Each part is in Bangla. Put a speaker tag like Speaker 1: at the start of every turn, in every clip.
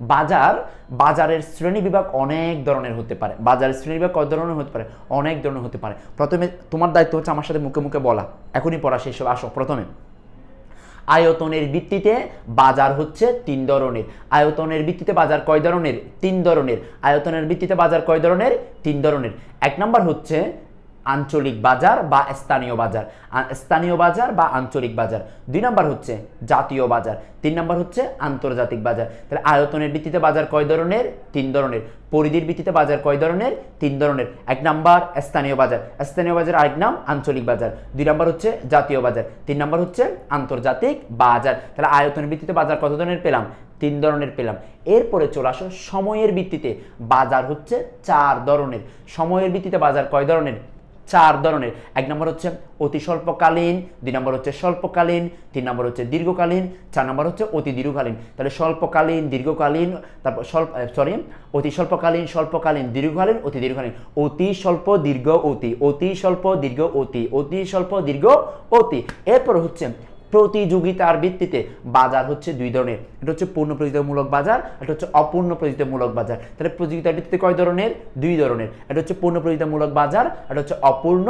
Speaker 1: বাজার, বাজারের শ্রেণি বিভাগ অনেক ধরনের হতে পারে। বাজারের শ্রেণি বিভাগ কত ধরনের হতে পারে? অনেক ধরনের হতে পারে। প্রথমে তোমার দায়িত্ব হচ্ছে আমার সাথে মুখে মুখে বলা। এখনই পড়া শেষ হবে। আসো, প্রথমে। আয়তনের ভিত্তিতে বাজার হচ্ছে তিন ধরনের। আয়তনের ভিত্তিতে বাজার কয় ধরনের? তিন ধরনের। আয়তনের ভিত্তিতে বাজার কয় ধরনের? তিন ধরনের। এক নম্বর হচ্ছে আঞ্চলিক বাজার বা স্থানীয় বাজার। স্থানীয় বাজার বা আঞ্চলিক বাজার। দুই নম্বর হচ্ছে জাতীয় বাজার। তিন নম্বর হচ্ছে আন্তর্জাতিক বাজার। তাহলে আয়তনের ভিত্তিতে বাজার কয় ধরনের? তিন ধরনের। পরিধির ভিত্তিতে বাজার কয় ধরনের? তিন ধরনের। এক নাম্বার স্থানীয় বাজার। স্থানীয় বাজার আরেক নাম আঞ্চলিক বাজার। দুই নম্বর হচ্ছে জাতীয় বাজার। তিন নম্বর হচ্ছে আন্তর্জাতিক বাজার। তাহলে আয়তনের ভিত্তিতে বাজার কত ধরনের পেলাম? তিন ধরনের পেলাম। এরপরে চলে আসো সময়ের ভিত্তিতে বাজার হচ্ছে চার ধরনের। সময়ের ভিত্তিতে বাজার কয় ধরনের? চার ধরনের। এক নম্বর হচ্ছে অতি স্বল্পকালীন, দুই নম্বর হচ্ছে স্বল্পকালীন, তিন নম্বর হচ্ছে দীর্ঘকালীন, চার নম্বর হচ্ছে অতি দীর্ঘকালীন। তাহলে স্বল্পকালীন, দীর্ঘকালীন, তারপর স্বল্প সরি অতি স্বল্পকালীন স্বল্পকালীন, দীর্ঘকালীন, অতি দীর্ঘকালীন। অতি স্বল্প, দীর্ঘ, অতি। অতি স্বল্প, দীর্ঘ, অতি। অতি স্বল্প, দীর্ঘ, অতি। এরপর হচ্ছে প্রতিযোগিতার ভিত্তিতে বাজার হচ্ছে দুই ধরনের। এটা হচ্ছে পূর্ণ প্রতিযোগিতামূলক বাজার, এটা হচ্ছে অপূর্ণ প্রতিযোগিতামূলক বাজার। তাহলে প্রতিযোগিতার ভিত্তিতে কয় ধরনের? দুই ধরনের। এটা হচ্ছে পূর্ণ প্রতিযোগিতামূলক বাজার, এটা হচ্ছে অপূর্ণ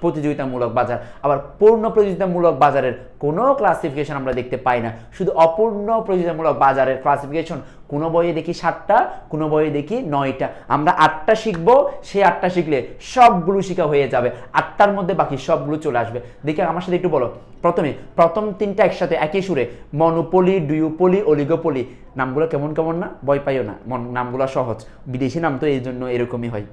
Speaker 1: প্রতিযোগিতামূলক বাজার। আবার পূর্ণ প্রতিযোগিতামূলক বাজারের কোনো ক্লাসিফিকেশন আমরা দেখতে পাই না। শুধু অপূর্ণ প্রতিযোগিতামূলক বাজারের ক্লাসিফিকেশন কোনো বইয়ে দেখি সাতটা, কোনো বইয়ে দেখি নয়টা। আমরা আটটা শিখব, সেই আটটা শিখলে সবগুলো শিখা হয়ে যাবে। আটটার মধ্যে বাকি সবগুলো চলে আসবে। দেখে আমার সাথে একটু বলো। প্রথমে, প্রথম তিনটা একসাথে একই সুরে, মনোপলি, ডুয়োপলি, অলিগোপলি। নামগুলো কেমন কেমন না? ভয় পাইও না। নামগুলো সহজ। বিদেশি নাম তো এই জন্য এরকমই হয়।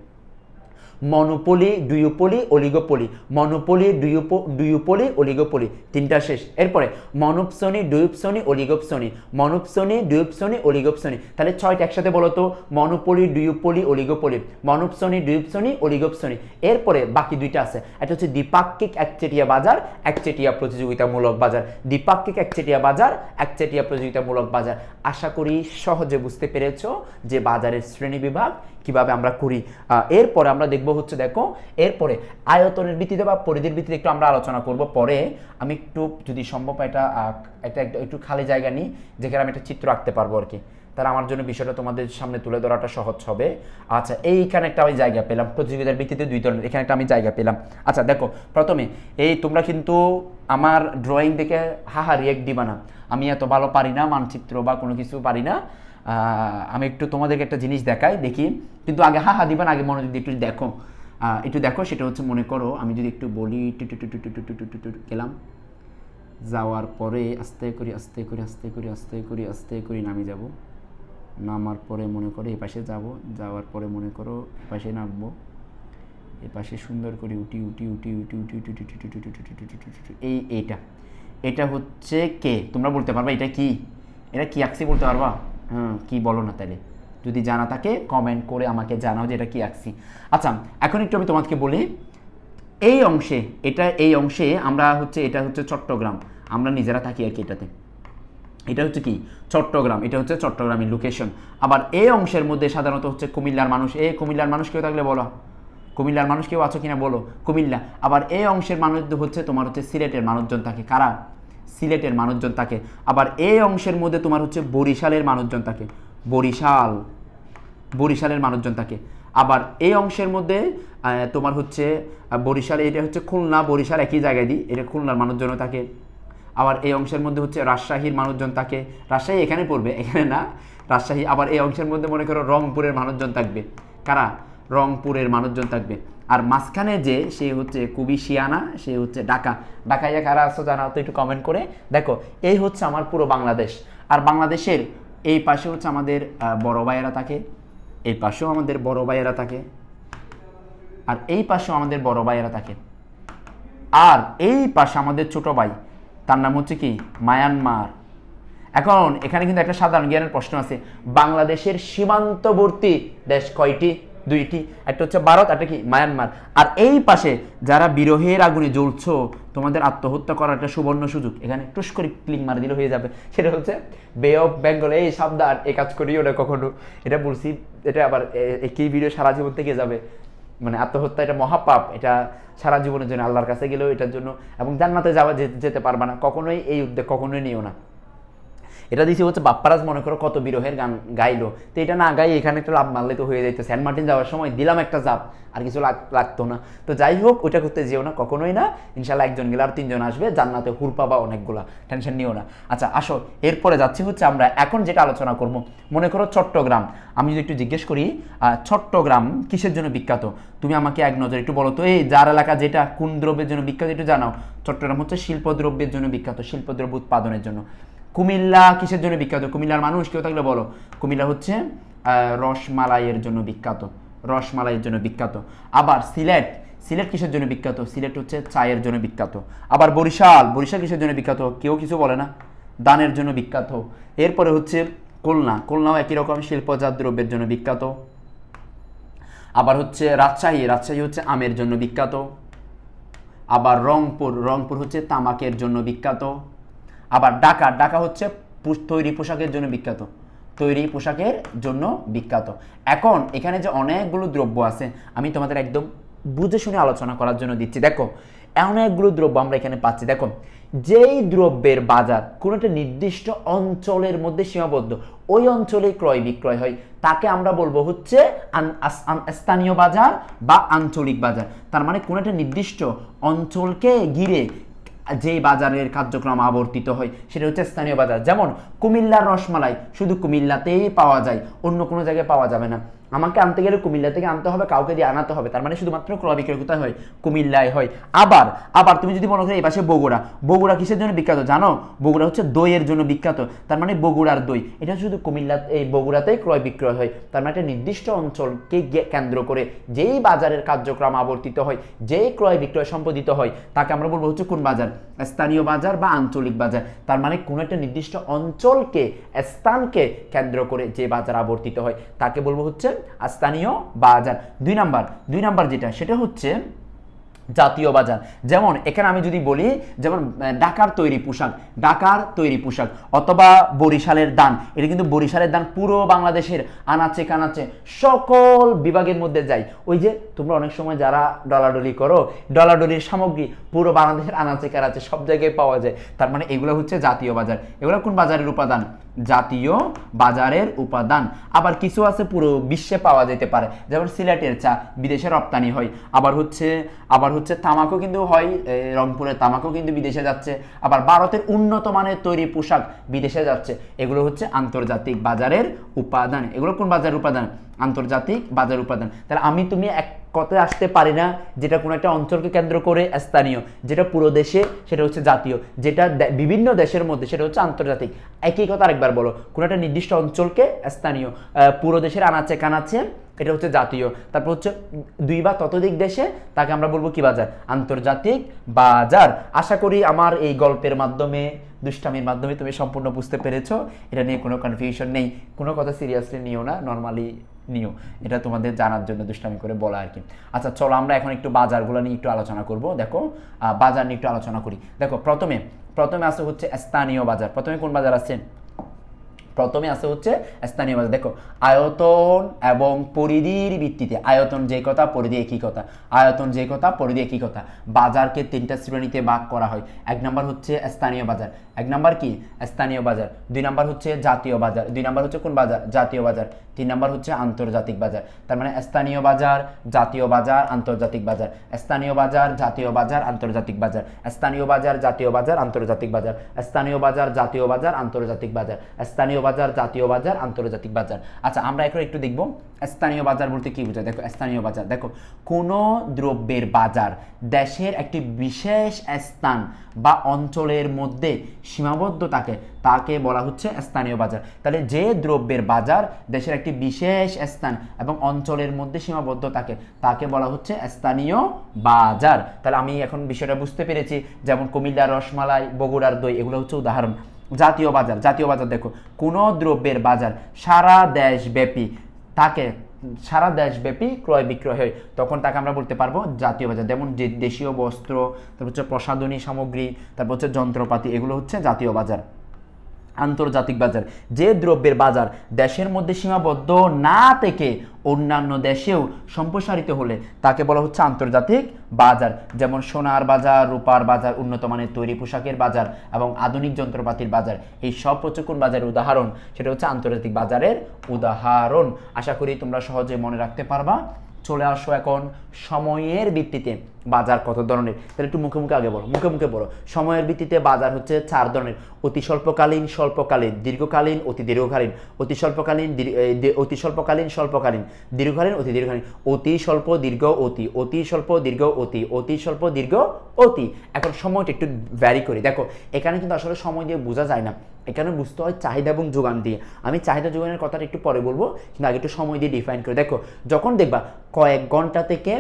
Speaker 1: Monopoly duopoly oligopoly. মনোপলি ডুয়োপো ডুয়োপলি অলিগোপলি। তিনটা শেষ। এরপরে, মনোপসনি ডুয়োপসনি অলিগোপসনি। মনোপসনি ডুয়োপসনি অলিগোপসনি। তাহলে ছয়টা একসাথে বলো তো। Monopoly duopoly oligopoly. Monopsony duopsony oligopsony. এরপরে বাকি দুইটা আছে। এটা হচ্ছে দ্বিপাক্ষিক একচেটিয়া বাজার, একচেটিয়া প্রতিযোগিতামূলক বাজার। দ্বিপাক্ষিক একচেটিয়া বাজার, একচেটিয়া প্রতিযোগিতামূলক বাজার। আশা করি সহজে বুঝতে পেরেছ যে বাজারের শ্রেণি বিভাগ কীভাবে আমরা করি। এরপরে আমরা দেখব হচ্ছে দেখো, এরপরে আয়তনের ভিত্তিতে বা পরিধির ভিত্তিতে একটু আমরা আলোচনা করব। পরে আমি একটু যদি সম্ভব এটা একটা, একটা- খালি জায়গা নিই, যেখানে আমি একটা চিত্র আঁকতে পারব আর কি। তাহলে আমার জন্য বিষয়টা তোমাদের সামনে তুলে ধরাটা সহজ হবে। আচ্ছা এইখানে একটা আমি জায়গা পেলাম, প্রতিযোগিতার ভিত্তিতে দুই ধরনের, এখানে একটা আমি জায়গা পেলাম। আচ্ছা দেখো, প্রথমে, এই তোমরা কিন্তু আমার ড্রয়িং দেখে, হাহা রিয়েক্ট দিবা না। আমি এত ভালো পারি না মানচিত্র বা কোনো কিছু পারি না। আমি একটু তোমাদেরকে একটা জিনিস দেখাই দেখি কিন্তু আগে হা হা দিবেন আগে মনে দিয়ে একটু দেখো একটু দেখো সেটা হচ্ছে মনে করো আমি যদি একটু বলি গেলাম যাওয়ার পরে আস্তে করে আস্তে করে আস্তে করে আস্তে করে আস্তে করে নামে যাব নামার পরে মনে করো এ পাশে যাব যাওয়ার পরে মনে করো এ পাশে নামবো এ পাশে সুন্দর করে উঠি উঠি উঠি উঠি উঠি উঠি উঠি উঠি উঠি উঠি উঠি উঠি এই এইটা এটা হচ্ছে কে তোমরা বলতে পারবা এটা কি এটা কি আঁকছি বলতে পারবা হ্যাঁ কি বলো না তাহলে যদি জানা থাকে কমেন্ট করে আমাকে জানাও যে এটা কি আঁকছি। আচ্ছা এখন একটু আমি তোমাকে বলি, এই অংশে, এটা, এই অংশে আমরা হচ্ছে, এটা হচ্ছে চট্টগ্রাম। আমরা নিজেরা থাকি আর কি এটাতে। এটা হচ্ছে কি? চট্টগ্রাম। এটা হচ্ছে চট্টগ্রামের লোকেশন আবার এই অংশের মধ্যে সাধারণত হচ্ছে কুমিল্লার মানুষ। এই কুমিল্লার মানুষ কেউ থাকলে বলো। কুমিল্লার মানুষ কেউ আছো কিনা বলো। কুমিল্লা। আবার এই অংশের মানুষ হচ্ছে তোমার হচ্ছে সিলেটের মানুষজন থাকে। কারা? সিলেটের মানুষজন থাকে আবার এই অংশের মধ্যে তোমার হচ্ছে বরিশালের মানুষজন থাকে বরিশাল, বরিশালের মানুষজন থাকে আবার এই অংশের মধ্যে তোমার হচ্ছে বরিশাল, এটা হচ্ছে খুলনা, বরিশাল একই জায়গায় দিই, এটা খুলনার মানুষজনও থাকে আবার এই অংশের মধ্যে হচ্ছে রাজশাহীর মানুষজন থাকে রাজশাহী এখানে পড়বে, এখানে না, রাজশাহী। আবার এই অংশের মধ্যে মনে করো রংপুরের মানুষজন থাকবে। কারা? রংপুরের মানুষজন থাকবে। আর মাঝখানে যে, সে হচ্ছে কুবি শিয়ানা, সে হচ্ছে ঢাকা। ঢাকায় কারা আসো জানাও তো একটু কমেন্ট করে। দেখো, এই হচ্ছে আমার পুরো বাংলাদেশ। আর বাংলাদেশের এই পাশে হচ্ছে আমাদের বড় ভাইয়েরা থাকে, এই পাশেও আমাদের বড় ভাইয়েরা থাকে, আর এই পাশেও আমাদের বড় ভাইয়েরা থাকে। আর এই পাশে আমাদের ছোট ভাই, তার নাম হচ্ছে কি? মায়ানমার। এখন এখানে কিন্তু একটা সাধারণ জ্ঞানের প্রশ্ন আছে। বাংলাদেশের সীমান্তবর্তী দেশ কয়টি? দুইটি, একটা হচ্ছে ভারত, একটা কি মায়ানমার আর এই পাশে যারা বিরহের আগুনে জ্বলছো, তোমাদের আত্মহত্যা করার একটা সুবর্ণ সুযোগ। এখানে টুস করে ক্লিক মারি দিলে হয়ে যাবে। সেটা হচ্ছে বে অফ বেঙ্গল এই সাবধান এই কাজ করি ওটা কখনো। এটা বলছি, এটা আবার এ- একই ভিডিও সারা জীবন থেকে যাবে। মানে আত্মহত্যা এটা মহাপাপ, এটা সারা জীবনের জন্য আল্লাহর কাছে গেলেও এটার জন্য। এবং জান্নাতে যাওয়া যেতে পারবা না, কখনোই এই উদ্যোগ কখনোই নিও না। এটা দিছি হচ্ছে বাপ্পারাজ মনে করো কত বিরহের গান গাইলো। তো এটা না গাই এখানে একটা লাভ মারলে তো হয়ে যাইতো। সেন্ট মার্টিন যাওয়ার সময় দিলাম একটা জাপ, আর কিছু লাগ- লাগতো না। তো যাই হোক, ওইটা করতে যেও না, কখনোই না। ইনশাল্লাহ একজন গেলে আর তিনজন আসবে, জান্নাতে হুর পাবা অনেকগুলা। টেনশন নিও না। আচ্ছা আসো। এরপরে যাচ্ছি হচ্ছে আমরা এখন যেটা আলোচনা করব। মনে করো চট্টগ্রাম। আমি যদি একটু জিজ্ঞেস করি চট্টগ্রাম কিসের জন্য বিখ্যাত? তুমি আমাকে এক নজর একটু বলো তো। এই যার এলাকা যেটা, কোন দ্রব্যের জন্য বিখ্যাত, একটু জানাও। চট্টগ্রাম হচ্ছে শিল্পদ্রব্যের জন্য বিখ্যাত, শিল্পদ্রব্য উৎপাদনের জন্য। কুমিল্লা কিসের জন্য বিখ্যাত? কুমিল্লার মানুষ কেউ থাকলে বলো। কুমিল্লা হচ্ছে রসমালাইয়ের জন্য বিখ্যাত। রসমালাইয়ের জন্য বিখ্যাত। আবার সিলেট সিলেট কিসের জন্য বিখ্যাত? সিলেট হচ্ছে চায়ের জন্য বিখ্যাত। আবার বরিশাল বরিশাল কিসের জন্য বিখ্যাত? কেউ কিছু বলে না। দানের জন্য বিখ্যাত। এরপরে হচ্ছে খুলনা। খুলনাও একই রকম শিল্পজাত দ্রব্যের জন্য বিখ্যাত। আবার হচ্ছে রাজশাহী। রাজশাহী হচ্ছে আমের জন্য বিখ্যাত। আবার রংপুর। রংপুর হচ্ছে তামাকের জন্য বিখ্যাত। আবার ডাকা ডাকা হচ্ছে তৈরি পোশাকের জন্য বিখ্যাত। তৈরি পোশাকের জন্য বিখ্যাত। এখন এখানে যে অনেকগুলো দ্রব্য আছে, আমি তোমাদের একদম বুঝে শুনে আলোচনা করার জন্য দিচ্ছি। দেখো, অনেকগুলো দ্রব্য আমরা এখানে পাচ্ছি। দেখো, যেই দ্রব্যের বাজার কোনো একটা নির্দিষ্ট অঞ্চলের মধ্যে সীমাবদ্ধ, ওই অঞ্চলে ক্রয় বিক্রয় হয়, তাকে আমরা বলব হচ্ছে স্থানীয় বাজার বা আঞ্চলিক বাজার। তার মানে কোনো একটা নির্দিষ্ট অঞ্চলকে ঘিরে যেই বাজারের কার্যক্রম আবর্তিত হয়, সেটা হচ্ছে স্থানীয় বাজার। যেমন কুমিল্লার রসমালাই, শুধু কুমিল্লাতেই পাওয়া যায়, অন্য কোনো জায়গায় পাওয়া যাবে না। আমাকে আনতে গেলে কুমিল্লা থেকে আনতে হবে, কাউকে দিয়ে আনাতে হবে। তার মানে শুধুমাত্র ক্রয় বিক্রয় কোথায় হয়, কুমিল্লায় হয়। আবার আবার তুমি যদি মনে করো এই পাশে বগুড়া বগুড়া কিসের জন্য বিখ্যাত জানো? বগুড়া হচ্ছে দইয়ের জন্য বিখ্যাত। তার মানে বগুড়ার দই। এটা শুধু কুমিল্লা, এই বগুড়াতেই ক্রয় বিক্রয় হয়। তার মানে একটা নির্দিষ্ট অঞ্চলকে কেন্দ্র করে যেই বাজারের কার্যক্রম আবর্তিত হয়, যেই ক্রয় বিক্রয় সম্পাদিত হয়, তাকে আমরা বলব হচ্ছে কোন বাজার? স্থানীয় বাজার বা আঞ্চলিক বাজার। তার মানে কোন একটা নির্দিষ্ট অঞ্চলকে, স্থানকে কেন্দ্র করে যে বাজার আবর্তিত হয়, তাকে বলব হচ্ছে স্থানীয় বাজার। দুই নাম্বার দুই নাম্বার যেটা, সেটা হচ্ছে জাতীয় বাজার। যেমন, এখানে আমি যদি বলি, যেমন ঢাকার তৈরি পোশাক, ঢাকার তৈরি পোশাক, অথবা বরিশালের দান, এটা কিন্তু বরিশালের দান পুরো বাংলাদেশের আনাচে কানাচে সকল বিভাগের মধ্যে যায়। ওই যে, তোমরা অনেক সময় যারা ডলাডলি করো, ডলাডলির সামগ্রী পুরো বাংলাদেশের আনাচে কানাচে সব জায়গায় পাওয়া যায়। তার মানে এগুলো হচ্ছে জাতীয় বাজার। এগুলো কোন বাজারের উপাদান? জাতীয় বাজারের উপাদান। আবার কিছু আছে পুরো বিশ্বে পাওয়া যেতে পারে। যেমন সিলেটের চা বিদেশে রপ্তানি হয়। আবার হচ্ছে আবার হচ্ছে তামাকও কিন্তু হয় রংপুরের তামাকও কিন্তু বিদেশে যাচ্ছে। আবার ভারতের উন্নত মানের তৈরি পোশাক বিদেশে যাচ্ছে। এগুলো হচ্ছে আন্তর্জাতিক বাজারের উপাদান। এগুলো কোন বাজারের উপাদান? আন্তর্জাতিক বাজার উপাদান। তাহলে আমি তুমি এক কথায় আসতে পারে না, যেটা কোনো একটা অঞ্চলকে কেন্দ্র করে স্থানীয়, যেটা পুরো দেশে, সেটা হচ্ছে জাতীয়, যেটা বিভিন্ন দেশের মধ্যে, সেটা হচ্ছে আন্তর্জাতিক। একই কথা আরেকবার বলো, কোনো একটা নির্দিষ্ট অঞ্চলকে স্থানীয় পুরো দেশের আনাচে কানাচে এটা হচ্ছে জাতীয়। তারপর হচ্ছে দুই বা ততোধিক দেশে তাকে আমরা বলব কি বাজার? আন্তর্জাতিক বাজার। আশা করি আমার এই গল্পের মাধ্যমে, দুষ্টামির মাধ্যমে তুমি সম্পূর্ণ বুঝতে পেরেছ। এটা নিয়ে কোনো কনফিউশন নেই। কোনো কথা সিরিয়াসলি নিও না নর্মালি নিও। এটা তোমাদের জানার জন্য দুষ্টামি করে বলা আর কি। আচ্ছা চলো আমরা এখন একটু বাজারগুলো নিয়ে একটু আলোচনা করব। দেখো বাজার নিয়ে একটু আলোচনা করি। দেখো, প্রথমে প্রথমে আছে হচ্ছে স্থানীয় বাজার। প্রথমে কোন বাজার আছে প্রথমে আছে হচ্ছে স্থানীয় বাজার দেখো, আয়তন এবং পরিধির ভিত্তিতে, আয়তন যে কথা, পরিধি একই কথা। আয়তন যে কথা, পরিধি একই কথা। বাজারকে তিনটা শ্রেণীতে ভাগ করা হয়। এক নাম্বার হচ্ছে স্থানীয় বাজার। এক নাম্বার কি? স্থানীয় বাজার। দুই নাম্বার হচ্ছে জাতীয় বাজার। দুই নাম্বার হচ্ছে কোন বাজার? জাতীয় বাজার। তিন নাম্বার হচ্ছে আন্তর্জাতিক বাজার। তার মানে স্থানীয় বাজার, জাতীয় বাজার, আন্তর্জাতিক বাজার। স্থানীয় বাজার, জাতীয় বাজার, আন্তর্জাতিক বাজার। স্থানীয় বাজার, জাতীয় বাজার, আন্তর্জাতিক বাজার। স্থানীয় বাজার, জাতীয় বাজার, আন্তর্জাতিক বাজার। স্থানীয় বাজার, জাতীয় বাজার, আন্তর্জাতিক বাজার। আচ্ছা আমরা এখন একটু দেখব স্থানীয় বাজার বলতে কি বোঝায়? দেখো, স্থানীয় বাজার। দেখো, কোনো দ্রব্যের বাজার দেশের একটি বিশেষ স্থান বা অঞ্চলের মধ্যে সীমাবদ্ধ থাকে, তাকে বলা হচ্ছে স্থানীয় বাজার। তাহলে যে দ্রব্যের বাজার দেশের একটি বিশেষ স্থান এবং অঞ্চলের মধ্যে সীমাবদ্ধ থাকে, তাকে বলা হচ্ছে স্থানীয় বাজার। তাহলে আমি এখন বিষয়টা বুঝতে পেরেছি। যেমন কুমিল্লার রসমালাই, বগুড়ার দই, এগুলো হচ্ছে উদাহরণ। জাতীয় বাজার জাতীয় বাজার দেখো, কোনো দ্রব্যের বাজার সারা দেশব্যাপী তাকে সারা দেশব্যাপী ক্রয় বিক্রয় হয়। তখন তাকে আমরা বলতে পারব জাতীয় বাজার, যেমন যে দেশীয় বস্ত্র, তারপর হচ্ছে প্রসাধনী সামগ্রী, তারপর হচ্ছে যন্ত্রপাতি, এগুলো হচ্ছে জাতীয় বাজার। আন্তর্জাতিক বাজার। যে দ্রব্যের বাজার দেশের মধ্যে সীমাবদ্ধ না থেকে অন্যান্য দেশেও সম্প্রসারিত হলে তাকে বলা হচ্ছে আন্তর্জাতিক বাজার। যেমন সোনার বাজার, রূপার বাজার, উন্নত মানের তৈরি পোশাকের বাজার এবং আধুনিক যন্ত্রপাতির বাজার। এই সব কোন বাজারের উদাহরণ, সেটা হচ্ছে আন্তর্জাতিক বাজারের উদাহরণ। আশা করি তোমরা সহজে মনে রাখতে পারবা। চলে আসো এখন সময়ের ভিত্তিতে। বাজার কত ধরনের? তাহলে একটু মুখে মুখে আগে বলো, মুখে মুখে বলো। সময়ের ভিত্তিতে বাজার হচ্ছে চার ধরনের। অতি স্বল্পকালীন স্বল্পকালীন, দীর্ঘকালীন, অতি দীর্ঘকালীন। অতি স্বল্পকালীন অতি স্বল্পকালীন স্বল্পকালীন। দীর্ঘকালীন, অতি দীর্ঘকালীন। অতি স্বল্প, দীর্ঘ, অতি। অতি স্বল্প, দীর্ঘ, অতি। অতি স্বল্প, দীর্ঘ, অতি। এখন সময়টা একটু ভ্যারি করি। দেখো, এখানে কিন্তু আসলে সময় দিয়ে বোঝা যায় না। এখানে বুঝতে হয় চাহিদা এবং যোগান দিয়ে। আমি চাহিদা, যোগানের কথাটা একটু পরে বলব, কিন্তু আগে একটু সময় দিয়ে ডিফাইন করে। দেখো, যখন দেখবা কয়েক ঘণ্টা থেকে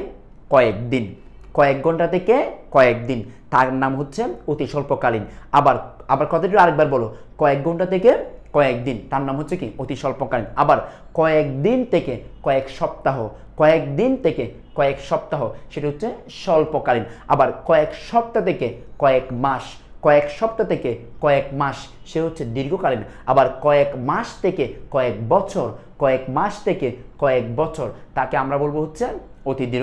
Speaker 1: কয়েক দিন কয়েক ঘণ্টা থেকে কয়েক দিন। তার নাম হচ্ছে অতি স্বল্পকালীন। আবার আবার কথাটি আরেকবার বলো। কয়েক ঘণ্টা থেকে কয়েক দিন। তার নাম হচ্ছে কি? অতি স্বল্পকালীন। আবার, কয়েক দিন থেকে কয়েক সপ্তাহ। কয়েক দিন থেকে কয়েক সপ্তাহ। সেটা হচ্ছে স্বল্পকালীন। আবার, কয়েক সপ্তাহ থেকে কয়েক মাস। কয়েক সপ্তাহ থেকে কয়েক মাস। সে হচ্ছে দীর্ঘকালীন। আবার, কয়েক মাস থেকে কয়েক বছর। কয়েক মাস থেকে কয়েক বছর। তাকে আমরা বলব হচ্ছে অতি দীর্ঘ